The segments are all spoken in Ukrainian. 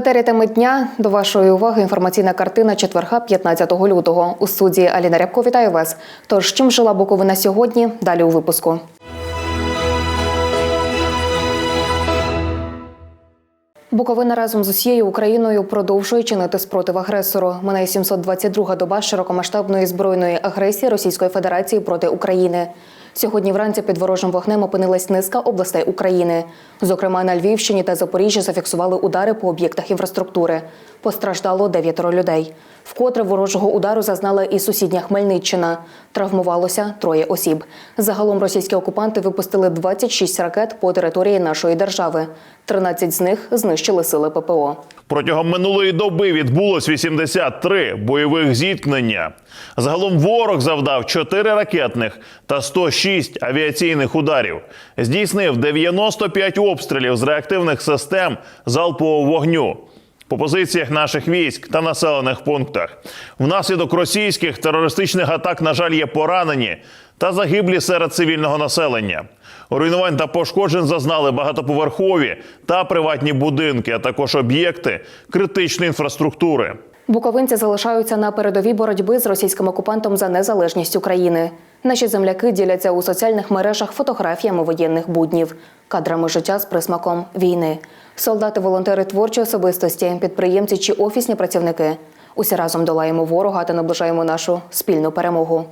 Етері теми дня до вашої уваги інформаційна картина четверга 15 лютого. У студії Аліна Рябко вітаю вас. Тож чим жила Буковина сьогодні? Далі у випуску. Буковина разом з усією Україною продовжує чинити спротив агресору. Минає 722 доба широкомасштабної збройної агресії Російської Федерації проти України. Сьогодні вранці під ворожим вогнем опинилась низка областей України. Зокрема, на Львівщині та Запоріжжі зафіксували удари по об'єктах інфраструктури. Постраждало дев'ятеро людей. Вкотре ворожого удару зазнала і сусідня Хмельниччина. Травмувалося троє осіб. Загалом російські окупанти випустили 26 ракет по території нашої держави. 13 з них знищили сили ППО. Протягом минулої доби відбулось 83 бойових зіткнення. Загалом ворог завдав 4 ракетних та 106 авіаційних ударів. Здійснив 95 обстрілів з реактивних систем залпового вогню по позиціях наших військ та населених пунктах. Внаслідок російських терористичних атак, на жаль, є поранені та загиблі серед цивільного населення. Руйнувань та пошкоджень зазнали багатоповерхові та приватні будинки, а також об'єкти критичної інфраструктури. Буковинці залишаються на передовій боротьби з російським окупантом за незалежність України. Наші земляки діляться у соціальних мережах фотографіями воєнних буднів, кадрами життя з присмаком війни. Солдати, волонтери творчої особистості, підприємці чи офісні працівники. Усі разом долаємо ворога та наближаємо нашу спільну перемогу.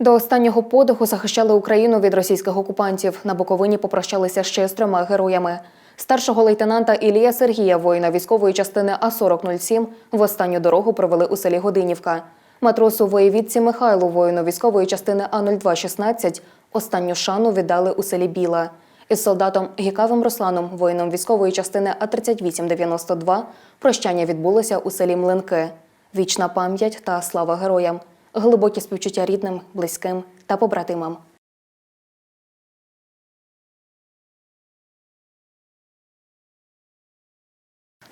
До останнього подиху захищали Україну від російських окупантів. На Буковині попрощалися ще з трьома героями. Старшого лейтенанта Ілія Сергія, воїна військової частини А-4007, в останню дорогу провели у селі Годинівка. Матросу воєвідці Михайлу, воїну військової частини А-0216, останню шану віддали у селі Біла. Із солдатом Гікавим Русланом, воїном військової частини А-3892, прощання відбулося у селі Млинки. Вічна пам'ять та слава героям глибокі співчуття рідним, близьким та побратимам.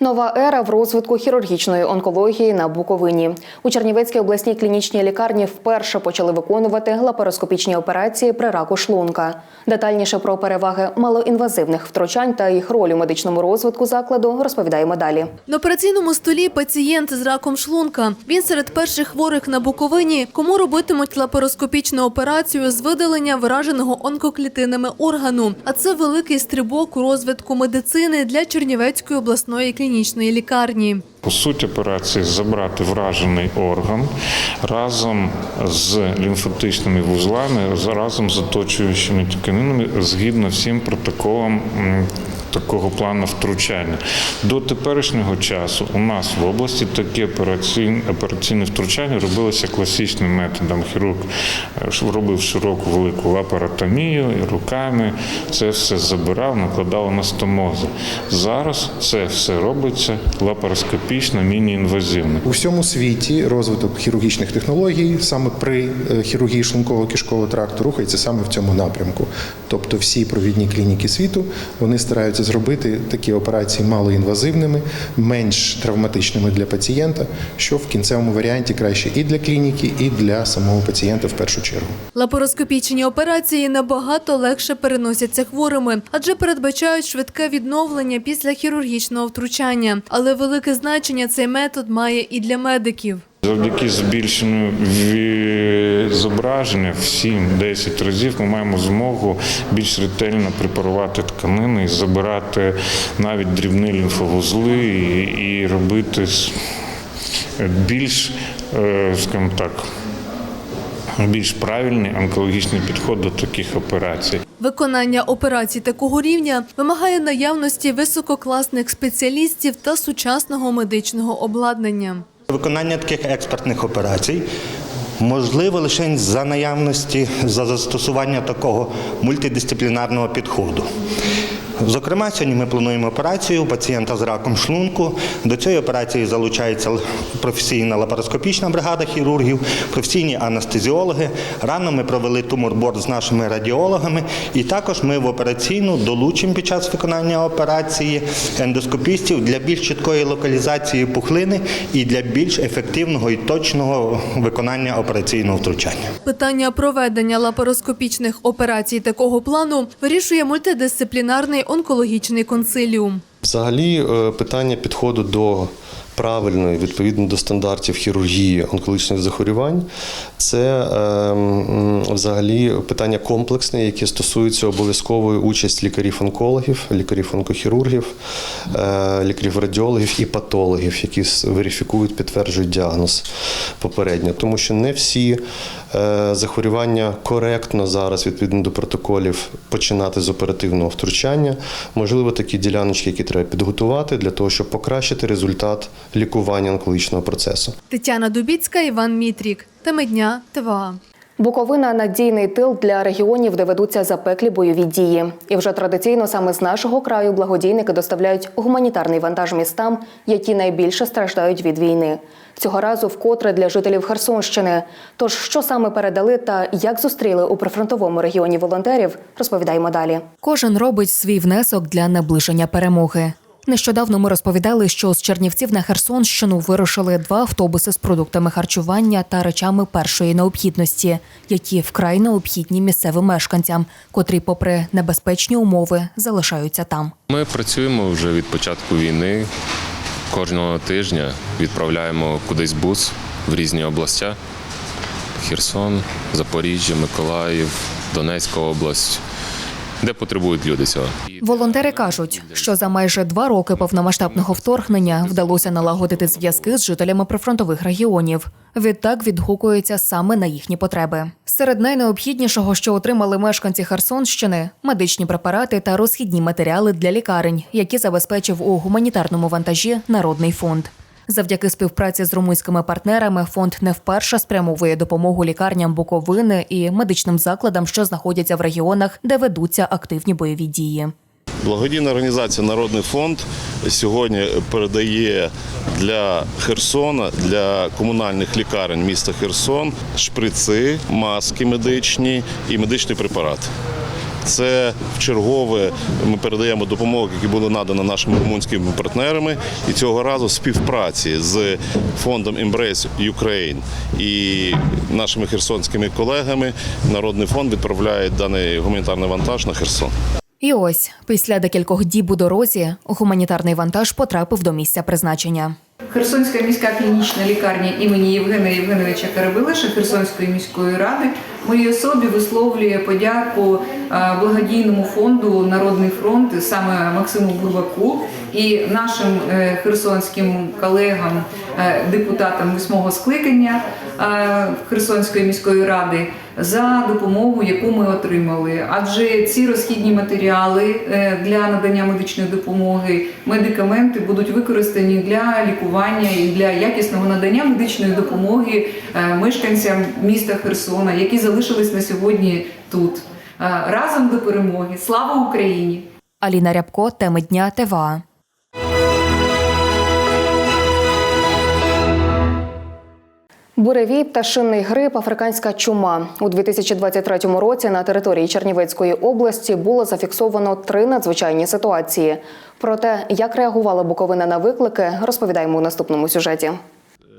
Нова ера в розвитку хірургічної онкології на Буковині. У Чернівецькій обласній клінічній лікарні вперше почали виконувати лапароскопічні операції при раку шлунка. Детальніше про переваги малоінвазивних втручань та їх роль у медичному розвитку закладу розповідаємо далі. На операційному столі пацієнт з раком шлунка. Він серед перших хворих на Буковині, кому робитимуть лапароскопічну операцію з видалення враженого онкоклітинами органу. А це великий стрибок у розвитку медицини для Чернівецької обласної клінічної лікарні. По суті операції забрати вражений орган разом з лімфатичними вузлами, разом з оточуючими тканинами згідно всім протоколам такого плану втручання. До теперішнього часу у нас в області такі операційні, операційні втручання робилися класичним методом. Хірург е, робив широку велику лапаротомію і руками це все забирав, накладав на стомози. Зараз це все робиться лапароскопічно, міні-інвазивно. У всьому світі розвиток хірургічних технологій саме при е, хірургії шлункового кишкового тракту рухається саме в цьому напрямку. Тобто всі провідні клініки світу вони стараються зробити такі операції малоінвазивними, менш травматичними для пацієнта, що в кінцевому варіанті краще і для клініки, і для самого пацієнта в першу чергу. Лапароскопічні операції набагато легше переносяться хворими, адже передбачають швидке відновлення після хірургічного втручання. Але велике значення цей метод має і для медиків. Завдяки збільшенню зображення в 7-10 разів ми маємо змогу більш ретельно препарувати тканини і забирати навіть дрібні лімфовузли і, і робити більш, е, скажімо так, більш правильний онкологічний підход до таких операцій. Виконання операцій такого рівня вимагає наявності висококласних спеціалістів та сучасного медичного обладнання. Виконання таких експертних операцій можливо лише за наявності за застосування такого мультидисциплінарного підходу. Зокрема, сьогодні ми плануємо операцію пацієнта з раком шлунку. До цієї операції залучається професійна лапароскопічна бригада хірургів, професійні анестезіологи. Рано ми провели туморборд з нашими радіологами, і також ми в операційну долучимо під час виконання операції ендоскопістів для більш чіткої локалізації пухлини і для більш ефективного і точного виконання операційного втручання. Питання проведення лапароскопічних операцій такого плану вирішує мультидисциплінарний онкологічний консиліум. Взагалі, е, питання підходу до правильної, відповідно до стандартів хірургії онкологічних захворювань, це е, взагалі питання комплексне, яке стосується обов'язкової участі лікарів-онкологів, лікарів-онкохірургів, е, лікарів-радіологів і патологів, які верифікують, підтверджують діагноз попередньо. Тому що не всі захворювання коректно зараз, відповідно до протоколів, починати з оперативного втручання. Можливо, такі діляночки, які треба підготувати для того, щоб покращити результат лікування онкологічного процесу. Тетяна Дубіцька, Іван Мітрік. Теми дня ТВА. Буковина надійний тил для регіонів, де ведуться запеклі бойові дії. І вже традиційно саме з нашого краю благодійники доставляють гуманітарний вантаж містам, які найбільше страждають від війни. Цього разу вкотре для жителів Херсонщини. Тож що саме передали та як зустріли у прифронтовому регіоні волонтерів, розповідаємо далі. Кожен робить свій внесок для наближення перемоги. Нещодавно ми розповідали, що з Чернівців на Херсонщину вирушили два автобуси з продуктами харчування та речами першої необхідності, які вкрай необхідні місцевим мешканцям, котрі, попри небезпечні умови, залишаються там. Ми працюємо вже від початку війни. Кожного тижня відправляємо кудись бус в різні областя: Херсон, Запоріжжя, Миколаїв, Донецька область, де потребують люди цього. Волонтери кажуть, що за майже два роки повномасштабного вторгнення вдалося налагодити зв'язки з жителями прифронтових регіонів. Відтак відгукуються саме на їхні потреби. Серед найнеобхіднішого, що отримали мешканці Херсонщини, медичні препарати та розхідні матеріали для лікарень, які забезпечив у гуманітарному вантажі Народний фонд. Завдяки співпраці з румунськими партнерами фонд не вперше спрямовує допомогу лікарням Буковини і медичним закладам, що знаходяться в регіонах, де ведуться активні бойові дії. Благодійна організація Народний фонд сьогодні передає для Херсона, для комунальних лікарень міста Херсон шприци, маски медичні і медичний препарат. Це в чергове ми передаємо допомогу, які були надані нашими румунськими партнерами, і цього разу співпраці з фондом Embrace Ukraine і нашими херсонськими колегами. Народний фонд відправляє даний гуманітарний вантаж на Херсон. І ось після декількох діб у дорозі гуманітарний вантаж потрапив до місця призначення. Херсонська міська клінічна лікарня імені Євгена Євгеновича Карабилиша Херсонської міської ради моїй особі висловлює подяку е, благодійному фонду Народний фронт саме Максиму Бурбаку і нашим е, херсонським колегам, е, депутатам восьмого скликання е, Херсонської міської ради за допомогу, яку ми отримали. Адже ці розхідні матеріали для надання медичної допомоги, медикаменти будуть використані для лікування і для якісного надання медичної допомоги мешканцям міста Херсона, які залишились на сьогодні тут. Разом до перемоги! Слава Україні! Аліна Рябко, теми дня ТВА. Буревій, пташинний грип, африканська чума у 2023 році на території Чернівецької області було зафіксовано три надзвичайні ситуації. Про те, як реагувала Буковина на виклики, розповідаємо у наступному сюжеті.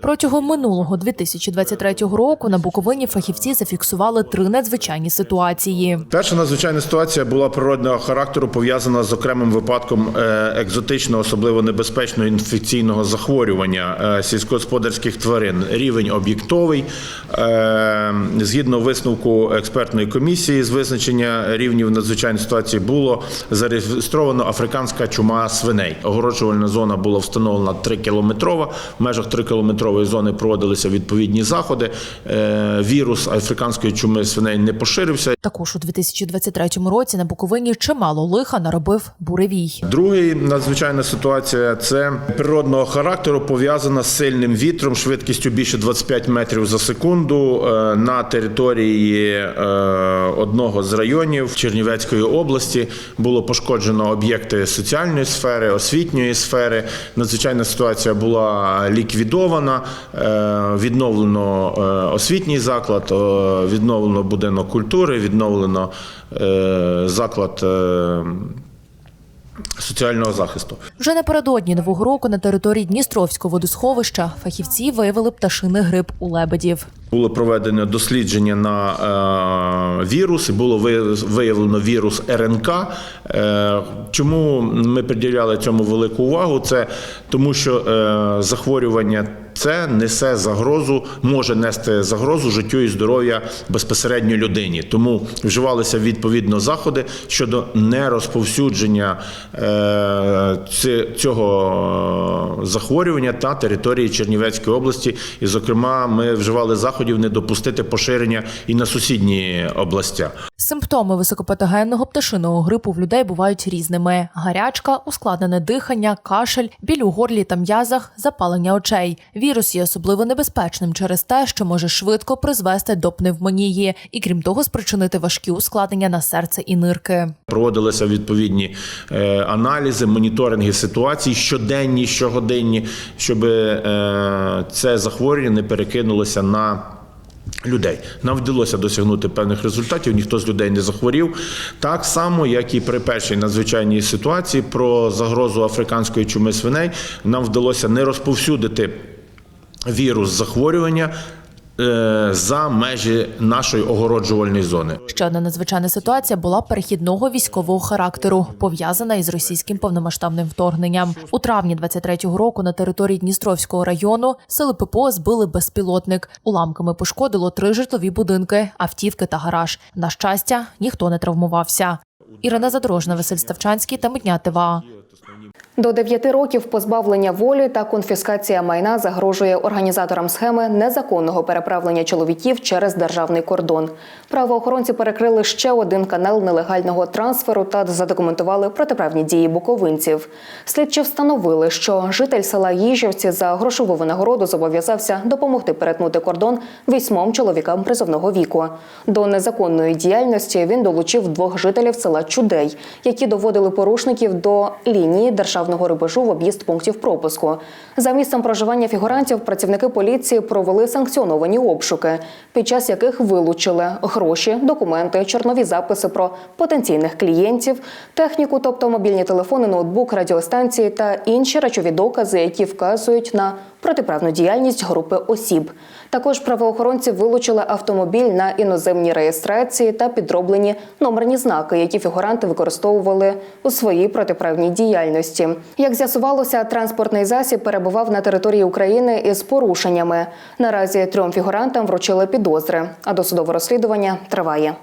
Протягом минулого 2023 року на Буковині фахівці зафіксували три надзвичайні ситуації. Перша надзвичайна ситуація була природного характеру, пов'язана з окремим випадком е, екзотичного, особливо небезпечного інфекційного захворювання е, сільськогосподарських тварин. Рівень об'єктовий. Е, Згідно висновку експертної комісії з визначення рівнів надзвичайної ситуації було зареєстровано африканська чума свиней. Огороджувальна зона була встановлена 3 кілометрова. В межах 3 кілометрової зони проводилися відповідні заходи. Е, Вірус африканської чуми свиней не поширився. Також у 2023 році на Буковині чимало лиха наробив буревій. Другий надзвичайна ситуація це природного характеру, пов'язана з сильним вітром, швидкістю більше 25 метрів за секунду е, на території е, одного з районів Чернівецької області. Було пошкоджено об'єкти соціальної сфери, освітньої сфери. Надзвичайна ситуація була ліквідована, е, відновлено е, освітній заклад, е, відновлено будинок культури, відновлено заклад. соціального захисту. Вже напередодні нового року на території Дністровського водосховища фахівці виявили пташиний грип у лебедів. Було проведено дослідження на е, вірус, і було виявлено вірус РНК. Е, чому ми приділяли цьому велику увагу? Це тому, що е, захворювання це несе загрозу, може нести загрозу життю і здоров'я безпосередньо людині. Тому вживалися відповідно заходи щодо нерозповсюдження е, цього е, захворювання та території Чернівецької області. І, зокрема, ми вживали заходів не допустити поширення і на сусідні областя. Симптоми високопатогенного пташиного грипу в людей бувають різними: гарячка, ускладнене дихання, кашель, біль у горлі та м'язах, запалення очей. Вірус є особливо небезпечним через те, що може швидко призвести до пневмонії і, крім того, спричинити важкі ускладнення на серце і нирки. Проводилися відповідні е, аналізи, моніторинги ситуацій щоденні, щогодинні, щоб е, це захворювання не перекинулося на. Людей нам вдалося досягнути певних результатів. Ніхто з людей не захворів. Так само, як і при першій надзвичайній ситуації про загрозу африканської чуми свиней, нам вдалося не розповсюдити вірус захворювання е, за межі нашої огороджувальної зони. Ще одна надзвичайна ситуація була перехідного військового характеру, пов'язана із російським повномасштабним вторгненням. У травні 23-го року на території Дністровського району сили ППО збили безпілотник. Уламками пошкодило три житлові будинки, автівки та гараж. На щастя, ніхто не травмувався. Ірина Задорожна, Василь Ставчанський та Митня ТВА. До 9 років позбавлення волі та конфіскація майна загрожує організаторам схеми незаконного переправлення чоловіків через державний кордон. Правоохоронці перекрили ще один канал нелегального трансферу та задокументували протиправні дії буковинців. Слідчі встановили, що житель села Їжівці за грошову винагороду зобов'язався допомогти перетнути кордон вісьмом чоловікам призовного віку. До незаконної діяльності він долучив двох жителів села Чудей, які доводили порушників до лінії державного рубежу в об'їзд пунктів пропуску. За місцем проживання фігурантів працівники поліції провели санкціоновані обшуки, під час яких вилучили гроші, документи, чорнові записи про потенційних клієнтів, техніку, тобто мобільні телефони, ноутбук, радіостанції та інші речові докази, які вказують на протиправну діяльність групи осіб. Також правоохоронці вилучили автомобіль на іноземній реєстрації та підроблені номерні знаки, які фігуранти використовували у своїй протиправній діяльності. Як з'ясувалося, транспортний засіб перебував на території України із порушеннями. Наразі трьом фігурантам вручили підозри, а досудове розслідування триває.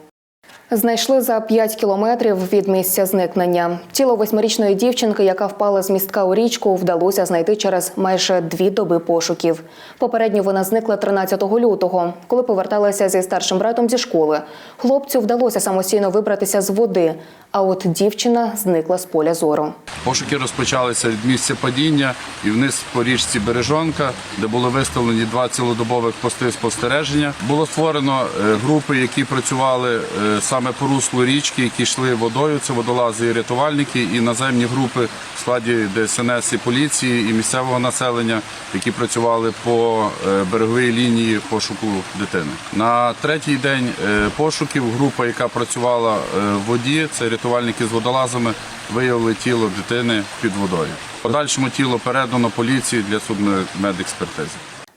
Знайшли за 5 кілометрів від місця зникнення. Тіло восьмирічної дівчинки, яка впала з містка у річку, вдалося знайти через майже дві доби пошуків. Попередньо вона зникла 13 лютого, коли поверталася зі старшим братом зі школи. Хлопцю вдалося самостійно вибратися з води, а от дівчина зникла з поля зору. Пошуки розпочалися від місця падіння і вниз по річці Бережонка, де були виставлені два цілодобових пости спостереження. Було створено е, групи, які працювали е, саме по руслу річки, які йшли водою. Це водолази і рятувальники, і наземні групи в складі ДСНС і поліції і місцевого населення, які працювали по е, береговій лінії пошуку дитини. На третій день пошуків група, яка працювала в воді, це рятувальники з водолазами, виявили тіло дитини під водою. Подальшому тіло передано поліції для судмедекспертизи.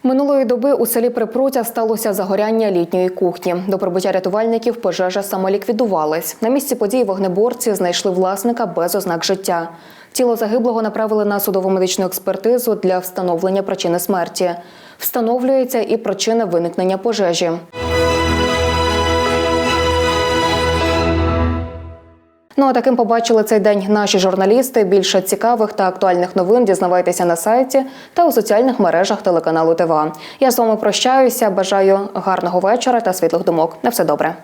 Минулої доби у селі Припруття сталося загоряння літньої кухні. До прибуття рятувальників пожежа самоліквідувалась. На місці події вогнеборці знайшли власника без ознак життя. Тіло загиблого направили на судово медичну експертизу для встановлення причини смерті. Встановлюється і причина виникнення пожежі. Ну а таким побачили цей день наші журналісти. Більше цікавих та актуальних новин дізнавайтеся на сайті та у соціальних мережах телеканалу ТВА. Я з вами прощаюся. Бажаю гарного вечора та світлих думок. На все добре.